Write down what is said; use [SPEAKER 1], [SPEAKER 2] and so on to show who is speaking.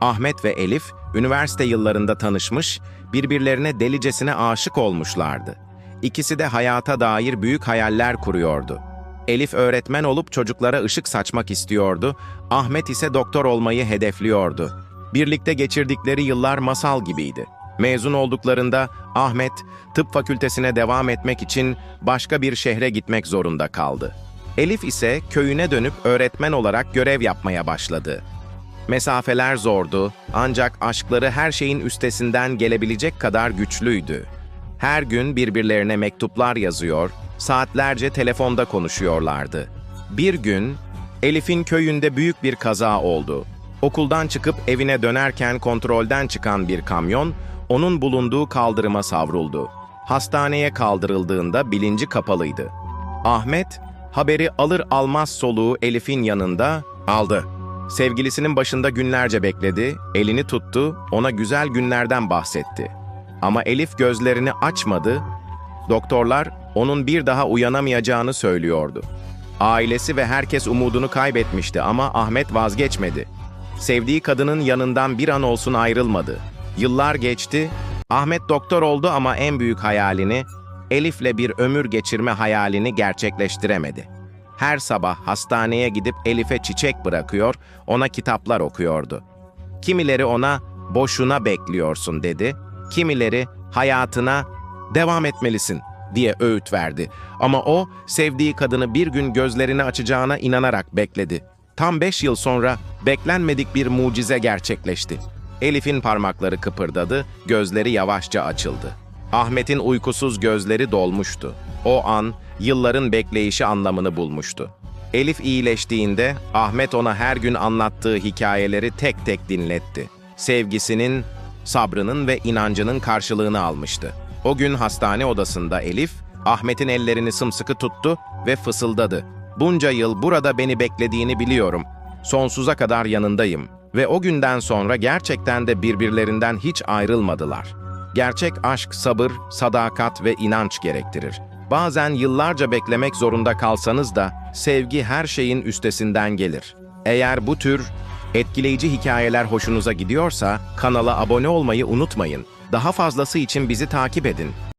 [SPEAKER 1] Ahmet ve Elif, üniversite yıllarında tanışmış, birbirlerine delicesine aşık olmuşlardı. İkisi de hayata dair büyük hayaller kuruyordu. Elif öğretmen olup çocuklara ışık saçmak istiyordu, Ahmet ise doktor olmayı hedefliyordu. Birlikte geçirdikleri yıllar masal gibiydi. Mezun olduklarında Ahmet, tıp fakültesine devam etmek için başka bir şehre gitmek zorunda kaldı. Elif ise köyüne dönüp öğretmen olarak görev yapmaya başladı. Mesafeler zordu ancak aşkları her şeyin üstesinden gelebilecek kadar güçlüydü. Her gün birbirlerine mektuplar yazıyor, saatlerce telefonda konuşuyorlardı. Bir gün Elif'in köyünde büyük bir kaza oldu. Okuldan çıkıp evine dönerken kontrolden çıkan bir kamyon onun bulunduğu kaldırıma savruldu. Hastaneye kaldırıldığında bilinci kapalıydı. Ahmet haberi alır almaz soluğu Elif'in yanında aldı. Sevgilisinin başında günlerce bekledi, elini tuttu, ona güzel günlerden bahsetti. Ama Elif gözlerini açmadı, doktorlar onun bir daha uyanamayacağını söylüyordu. Ailesi ve herkes umudunu kaybetmişti ama Ahmet vazgeçmedi. Sevdiği kadının yanından bir an olsun ayrılmadı. Yıllar geçti, Ahmet doktor oldu ama en büyük hayalini, Elif'le bir ömür geçirme hayalini gerçekleştiremedi. Her sabah hastaneye gidip Elif'e çiçek bırakıyor, ona kitaplar okuyordu. Kimileri ona boşuna bekliyorsun dedi, kimileri hayatına devam etmelisin diye öğüt verdi. Ama o sevdiği kadını bir gün gözlerini açacağına inanarak bekledi. Tam beş yıl sonra beklenmedik bir mucize gerçekleşti. Elif'in parmakları kıpırdadı, gözleri yavaşça açıldı. Ahmet'in uykusuz gözleri dolmuştu. O an yılların bekleyişi anlamını bulmuştu. Elif iyileştiğinde Ahmet ona her gün anlattığı hikayeleri tek tek dinletti. Sevgisinin, sabrının ve inancının karşılığını almıştı. O gün hastane odasında Elif, Ahmet'in ellerini sımsıkı tuttu ve fısıldadı. Bunca yıl burada beni beklediğini biliyorum. Sonsuza kadar yanındayım. Ve o günden sonra gerçekten de birbirlerinden hiç ayrılmadılar. Gerçek aşk sabır, sadakat ve inanç gerektirir. Bazen yıllarca beklemek zorunda kalsanız da sevgi her şeyin üstesinden gelir. Eğer bu tür etkileyici hikayeler hoşunuza gidiyorsa kanala abone olmayı unutmayın. Daha fazlası için bizi takip edin.